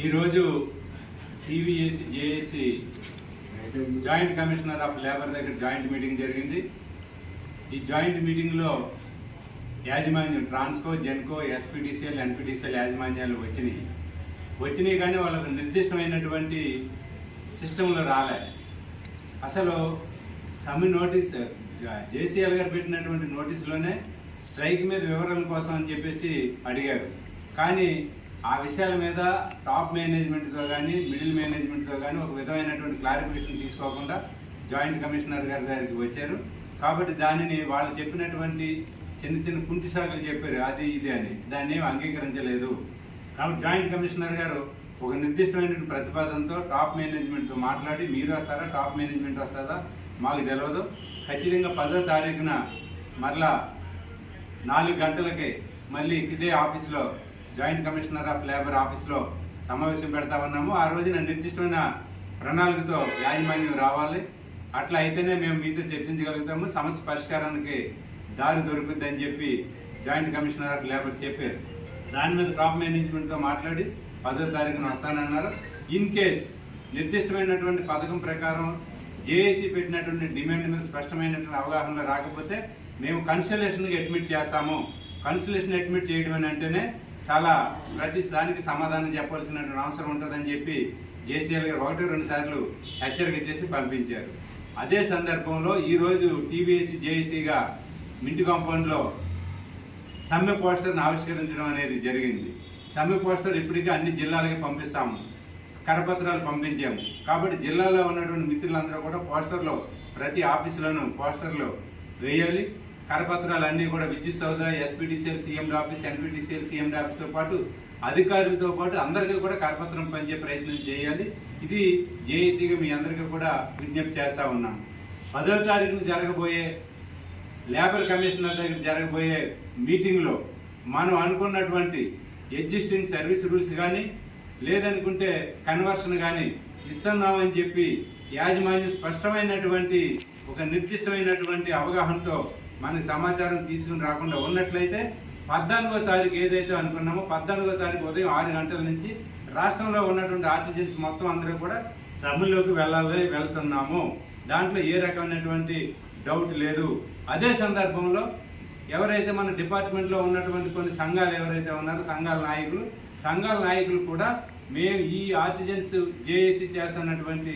ఈరోజు TVAC JAC joint commissioner of labour దగ్గర joint meeting జరిగింది. ఈ జాయింట్ మీటింగ్లో యాజమాన్యం ట్రాన్స్కో జెన్కో ఎస్పీటీసీఎల్ ఎన్పీటీసీఎల్ యాజమాన్యాలు వచ్చినాయి. వచ్చినాయి కానీ వాళ్ళకు నిర్దిష్టమైనటువంటి సిస్టంలో రాలే. అసలు సమ్మె నోటీస్ జేసీఎల్ గారు పెట్టినటువంటి నోటీసులోనే స్ట్రైక్ మీద వివరణ కోసం అని చెప్పేసి అడిగారు. కానీ ఆ విషయాల మీద టాప్ మేనేజ్మెంట్తో కానీ మిడిల్ మేనేజ్మెంట్తో కానీ ఒక విధమైనటువంటి క్లారిఫికేషన్ తీసుకోకుండా జాయింట్ కమిషనర్ గారి దగ్గరికి వచ్చారు. కాబట్టి దానిని వాళ్ళు చెప్పినటువంటి చిన్న చిన్న కుంటి సాగులు చెప్పారు. అది ఇది అని. దాన్ని ఏమి అంగీకరించలేదు. కాబట్టి జాయింట్ కమిషనర్ గారు ఒక నిర్దిష్టమైనటువంటి ప్రతిపాదనతో టాప్ మేనేజ్మెంట్తో మాట్లాడి మీరు వస్తారా టాప్ మేనేజ్మెంట్ వస్తుందా? మాకు తెలియదు ఖచ్చితంగా పదో తారీఖున మరలా నాలుగు గంటలకి మళ్ళీ ఇదే ఆఫీస్లో జాయింట్ కమిషనర్ ఆఫ్ లేబర్ ఆఫీస్లో సమావేశం పెడతా ఉన్నాము. ఆ రోజున నిర్దిష్టమైన ప్రణాళికతో యాజమాన్యం రావాలి. అట్లా అయితేనే మేము మీతో చర్చించగలుగుతాము. సమస్య పరిష్కారానికి దారి దొరుకుద్ది అని చెప్పి జాయింట్ కమిషనర్ ఆఫ్ లేబర్ చెప్పారు. దాని మీద టాప్ మేనేజ్మెంట్తో మాట్లాడి పదో తారీఖున వస్తానన్నారు. ఇన్ కేస్ నిర్దిష్టమైనటువంటి పథకం ప్రకారం జేఏసీ పెట్టినటువంటి డిమాండ్ మీద స్పష్టమైనటువంటి అవగాహన రాకపోతే మేము కన్సలేషన్కి అడ్మిట్ చేస్తాము. కన్సలేషన్ అడ్మిట్ చేయడం అని అంటేనే చాలా ప్రతి దానికి సమాధానం చెప్పాల్సినటువంటి అవసరం ఉంటుందని చెప్పి జేసీఎల్ గారు ఒకటి రెండు సార్లు హెచ్చరిక చేసి పంపించారు. అదే సందర్భంలో ఈరోజు టీవీఎస్సీ జేఏసీగా మింటి కాంపౌండ్లో సమ్మె పోస్టర్ని ఆవిష్కరించడం అనేది జరిగింది. సమ్మె పోస్టర్ ఇప్పటికీ అన్ని జిల్లాలకి పంపిస్తాము. కరపత్రాలు పంపించాము. కాబట్టి జిల్లాలో ఉన్నటువంటి మిత్రులందరూ కూడా పోస్టర్లో ప్రతి ఆఫీసులోనూ పోస్టర్లు వేయాలి. కరపత్రాలన్నీ కూడా Vidyut Soudha SPTCL CM office NPTCL CM ఆఫీస్తో పాటు అధికారులతో పాటు అందరికీ కూడా కరపత్రం పంచే ప్రయత్నం చేయాలి. ఇది జేఏసీగా మీ అందరికీ కూడా విజ్ఞప్తి చేస్తూ ఉన్నాం పదో తారీఖున జరగబోయే లేబర్ కమిషనర్ దగ్గర జరగబోయే మీటింగ్లో మనం అనుకున్నటువంటి ఎగ్జిస్టింగ్ సర్వీస్ రూల్స్ కానీ లేదనుకుంటే కన్వర్షన్ కానీ ఇస్తున్నామని చెప్పి యాజమాన్యం స్పష్టమైనటువంటి ఒక నిర్దిష్టమైనటువంటి అవగాహనతో మనకి సమాచారం తీసుకుని రాకుండా ఉన్నట్లయితే పద్నాలుగో తారీఖు ఏదైతే అనుకున్నామో పద్నాలుగో తారీఖు ఉదయం ఆరు గంటల నుంచి రాష్ట్రంలో ఉన్నటువంటి ఆర్టిజన్స్ మొత్తం అందరూ కూడా సభల్లోకి వెళ్ళాలి వెళ్తున్నాము. దాంట్లో ఏ రకమైనటువంటి డౌట్ లేదు. అదే సందర్భంలో ఎవరైతే మన డిపార్ట్మెంట్లో ఉన్నటువంటి కొన్ని సంఘాలు ఎవరైతే ఉన్నారో సంఘాల నాయకులు సంఘాల నాయకులు కూడా మేము ఈ ఆర్టిజన్స్ జేఏసీ చేస్తున్నటువంటి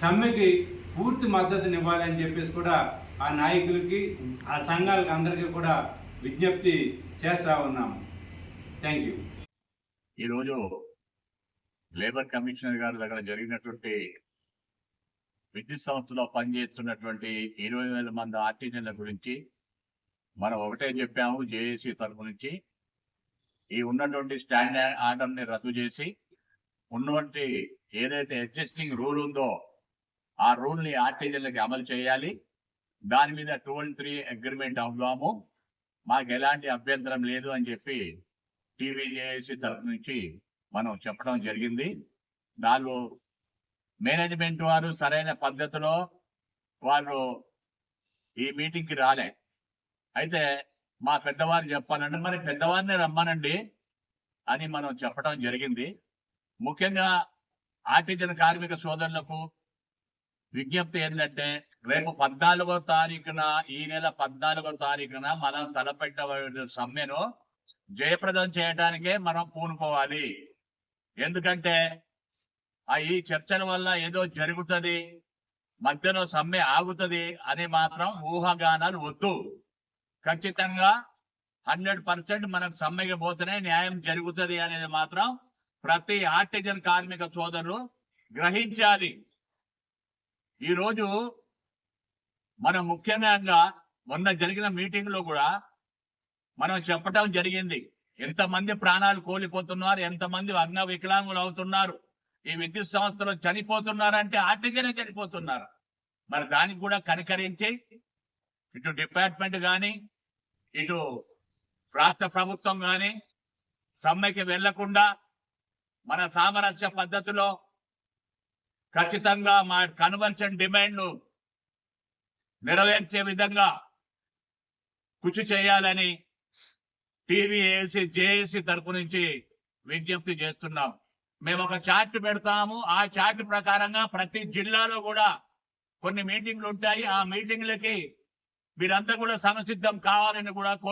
సమ్మెకి పూర్తి మద్దతునివ్వాలని చెప్పేసి కూడా ఆ నాయకులకి ఆ సంఘాలకు అందరికీ కూడా విజ్ఞప్తి చేస్తా ఉన్నాము. థ్యాంక్ యూ ఈరోజు లేబర్ కమిషనర్ గారి దగ్గర జరిగినటువంటి విద్యుత్ సంస్థలో పనిచేస్తున్నటువంటి ఇరవై వేల మంది ఆర్టిజన్ల గురించి మనం ఒకటే చెప్పాము జేఏసీ తరఫు నుంచి. ఈ ఉన్నటువంటి స్టాండ్ ఆర్డర్ని రద్దు చేసి ఉన్నటువంటి ఏదైతే ఎగ్జిస్టింగ్ రూల్ ఉందో ఆ రూల్ని ఆర్టిజన్లకి అమలు చేయాలి. దాని మీద టూ అండ్ త్రీ అగ్రిమెంట్ అవుదాము. మాకు ఎలాంటి అభ్యంతరం లేదు అని చెప్పి టీవీజేఏసీ తరఫు నుంచి మనం చెప్పడం జరిగింది. దానిలో మేనేజ్మెంట్ వారు సరైన పద్ధతిలో వారు ఈ మీటింగ్కి రాలే. అయితే మా పెద్దవారు చెప్పాలంటే మరి పెద్దవారిని రమ్మనండి అని మనం చెప్పడం జరిగింది. ముఖ్యంగా ఆర్టిజన్ కార్మిక సోదరులకు విజ్ఞప్తి ఏంటంటే రేపు పద్నాలుగో తారీఖున ఈ నెల పద్నాలుగో తారీఖున మనం తలపెట్టబడిన సమ్మెను జయప్రదం చేయడానికే మనం పూనుకోవాలి. ఎందుకంటే ఆ ఈ చర్చల వల్ల ఏదో జరుగుతుంది మధ్యలో సమ్మె ఆగుతుంది అని మాత్రం ఊహాగానాలు వద్దు. ఖచ్చితంగా హండ్రెడ్ పర్సెంట్ మనకు సమ్మెకి పోతేనే న్యాయం జరుగుతుంది అనేది మాత్రం ప్రతి ఆర్టిజన్ కార్మిక సోదరులు గ్రహించాలి. ఈరోజు మనం ముఖ్యంగా మొన్న జరిగిన మీటింగ్లో కూడా మనం చెప్పటం జరిగింది. ఎంతమంది ప్రాణాలు కోల్పోతున్నారు ఎంతమంది అగ్న వికలాంగులు అవుతున్నారు ఈ విద్యుత్ సంస్థలో చనిపోతున్నారంటే ఆర్టికనే చనిపోతున్నారు. మరి దానికి కూడా కనికరించి ఇటు డిపార్ట్మెంట్ కానీ ఇటు రాష్ట్ర ప్రభుత్వం కానీ సమ్మెకి వెళ్ళకుండా మన సామరస్య పద్ధతిలో ఖచ్చితంగా మా కన్వర్షన్ డిమాండ్ను నెరవేర్చే విధంగా కృషి చేయాలని టీవీఏసీ జేఏసీ తరపు నుంచి విజ్ఞప్తి చేస్తున్నాం. మేము ఒక చార్ట్ పెడతాము. ఆ చార్ట్ ప్రకారంగా ప్రతి జిల్లాలో కూడా కొన్ని మీటింగ్లు ఉంటాయి. ఆ మీటింగ్లకి మీరంతా కూడా సంసిద్ధం కావాలని కూడా కోరు